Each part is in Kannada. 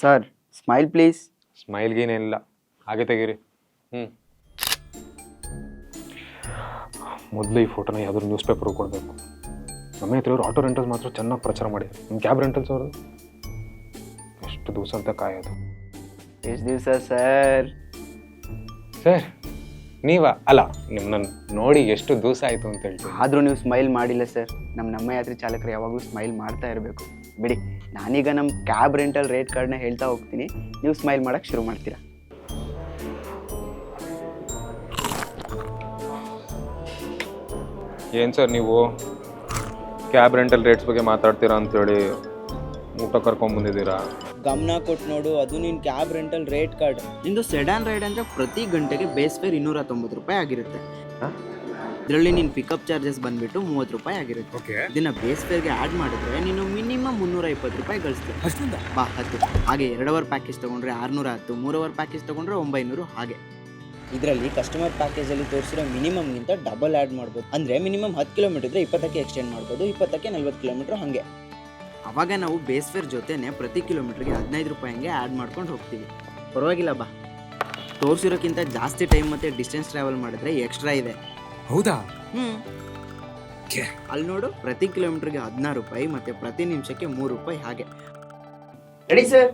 ಸರ್ ಸ್ಮೈಲ್ ಪ್ಲೀಸ್ ಸ್ಮೈಲ್ಗೇನೇನಿಲ್ಲ ಹಾಗೆ ತೆಗೀರಿ. ಹ್ಞೂ ಮೊದಲು ಈ ಫೋಟೋನ ಯಾವ್ದಾದ್ರು ನ್ಯೂಸ್ ಪೇಪರ್ಗೆ ಕೊಡಬೇಕು. ನಮ್ಮ ಹತ್ರ ಇವ್ರು ಆಟೋ ರೆಂಟಲ್ಸ್ ಮಾತ್ರ ಚೆನ್ನಾಗಿ ಪ್ರಚಾರ ಮಾಡಿ ನಿಮ್ಮ ಕ್ಯಾಬ್ ರೆಂಟಲ್ಸ್ ಅವರು ಎಷ್ಟು ದಿವಸ ಅಂತ ಕಾಯೋದು. ಎಷ್ಟು ದಿವಸ ಸರ್ ಸರ್ ನೀವ ಅಲ್ಲ ನಿಮ್ಮನ್ನ ನೋಡಿ ಎಷ್ಟು ದಿವಸ ಆಯಿತು ಅಂತ ಹೇಳ್ತೀನಿ. ಆದರೂ ನೀವು ಸ್ಮೈಲ್ ಮಾಡಿಲ್ಲ ಸರ್. ನಮ್ಮ ನಮ್ಮ ಯಾತ್ರಿ ಚಾಲಕರು ಯಾವಾಗಲೂ ಸ್ಮೈಲ್ ಮಾಡ್ತಾ ಇರಬೇಕು. ಬಿಡಿ ನಾನೀಗ ನಮ್ಮ ಕ್ಯಾಬ್ ರೆಂಟಲ್ ರೇಟ್ ಕಾರ್ಡ್ನ ಹೇಳ್ತಾ ಹೋಗ್ತೀನಿ. ನೀವು ಸ್ಮೈಲ್ ಮಾಡೋಕ್ಕೆ ಶುರು ಮಾಡ್ತೀರಾ? ಏನು ಸರ್ ನೀವು? ಕ್ಯಾಬ್ ರೆಂಟಲ್ ರೇಟ್ಸ್ ಬಗ್ಗೆ ಮಾತಾಡ್ತೀರಾ ಅಂತೇಳಿ ಊಟ ಕರ್ಕೊಂಬಂದಿದ್ದೀರಾ ಗಮನ ಕೊಟ್ಟು ನೋಡು ಅದು ನಿನ್ನ ಕ್ಯಾಬ್ ರೆಂಟಲ್ ರೇಟ್ ಕಾರ್ಡ್ ನಿಂದು ಸೆಡಾನ್ ರೈಡ್ ಅಂದರೆ ಪ್ರತಿ ಗಂಟೆಗೆ ಬೇಸ್ ಫೇರ್ ಇನ್ನೂರ ತೊಂಬತ್ತು ರೂಪಾಯಿ ಆಗಿರುತ್ತೆ. ಇದರಲ್ಲಿ ನಿನ್ನ ಪಿಕಪ್ ಚಾರ್ಜಸ್ ಬಂದ್ಬಿಟ್ಟು ಮೂವತ್ತು ರೂಪಾಯಿ ಆಗಿರುತ್ತೆ. ಓಕೆ. ಇದನ್ನ ಬೇಸ್ ಫೇರ್ಗೆ ಆ್ಯಡ್ ಮಾಡಿದ್ರೆ ನೀನು ಮಿನಿಮಮ್ ಮುನ್ನೂರ ಇಪ್ಪತ್ತು ರೂಪಾಯಿ ಗಳಿಸ್ತೀವಿ ಬಾ ಹತ್ತು. ಹಾಗೆ ಎರಡು ಅವರ್ ಪ್ಯಾಕೇಜ್ ತೊಗೊಂಡ್ರೆ ಆರುನೂರ ಹತ್ತು ಮೂರು ಅವರ್ ಪ್ಯಾಕೇಜ್ ತೊಗೊಂಡ್ರೆ ಒಂಬೈನೂರು ಹಾಗೆ. ಇದರಲ್ಲಿ ಕಸ್ಟಮರ್ ಪ್ಯಾಕೇಜಲ್ಲಿ ತೋರಿಸಿರೋ ಮಿನಿಮಮ್ಗಿಂತ ಡಬಲ್ ಆ್ಯಡ್ ಮಾಡ್ಬೋದು. ಅಂದರೆ ಮಿನಿಮಮ್ ಹತ್ತು ಕಿಲೋಮೀಟರ್ ಇದ್ರೆ ಇಪ್ಪತ್ತಕ್ಕೆ ಎಕ್ಸ್ಟೆಂಡ್ ಮಾಡ್ಬೋದು ಇಪ್ಪತ್ತಕ್ಕೆ ನಲ್ವತ್ತು ಕಿಲೋಮೀಟರ್ ಹಾಗೆ. ಅವಾಗ ನಾವು ಬೇಸ್ ಫೇರ್ ಜೊತೆನೆ ಪ್ರತಿ ಕಿಲೋಮೀಟ್ರಿಗೆ ಹದಿನೈದು ರೂಪಾಯಿ ಹಂಗೆ ಆ್ಯಡ್ ಮಾಡ್ಕೊಂಡು ಹೋಗ್ತೀವಿ. ಪರವಾಗಿಲ್ಲ ಬಾ. ತೋರಿಸಿರೋಕ್ಕಿಂತ ಜಾಸ್ತಿ ಟೈಮ್ ಮತ್ತು ಡಿಸ್ಟೆನ್ಸ್ ಟ್ರಾವೆಲ್ ಮಾಡಿದ್ರೆ ಎಕ್ಸ್ಟ್ರಾ ಇದೆ. ಹೌದಾ? ಹ್ಞೂ ಅಲ್ಲಿ ನೋಡು ಪ್ರತಿ ಕಿಲೋಮೀಟ್ರಿಗೆ ಹದಿನಾರು ರೂಪಾಯಿ ಮತ್ತು ಪ್ರತಿ ನಿಮಿಷಕ್ಕೆ ಮೂರು ರೂಪಾಯಿ ಹಾಗೆ. ರೆಡಿ ಸರ್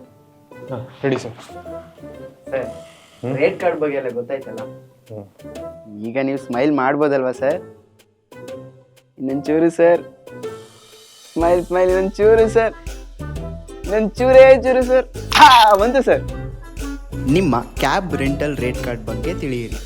ಹಾಂ ready sir sir rate card ಬಗ್ಗೆ ಎಲ್ಲ ಗೊತ್ತಾಯ್ತಲ್ಲ? ಈಗ ನೀವು ಸ್ಮೈಲ್ ಮಾಡ್ಬೋದಲ್ವಾ ಸರ್ ಇನ್ನೊಂಚೂರು ಸರ್ ಸ್ಮೈಲ್ ಸ್ಮೈಲ್ ಇನ್ನೊಂಚೂರು ಸರ್ ಇದೊಂದು ಚೂರೇ ಚೂರು ಸರ್ ಹಾ ಬಂತು ಸರ್ ನಿಮ್ಮ ಕ್ಯಾಬ್ ರೆಂಟಲ್ ರೇಟ್ ಕಾರ್ಡ್ ಬಗ್ಗೆ ತಿಳಿಯಿರಿ.